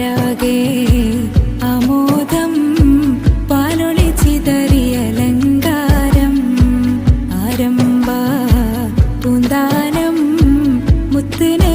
പരാഗേ അമോദം ആരംഭ പൂന്താനം മുത്തിന്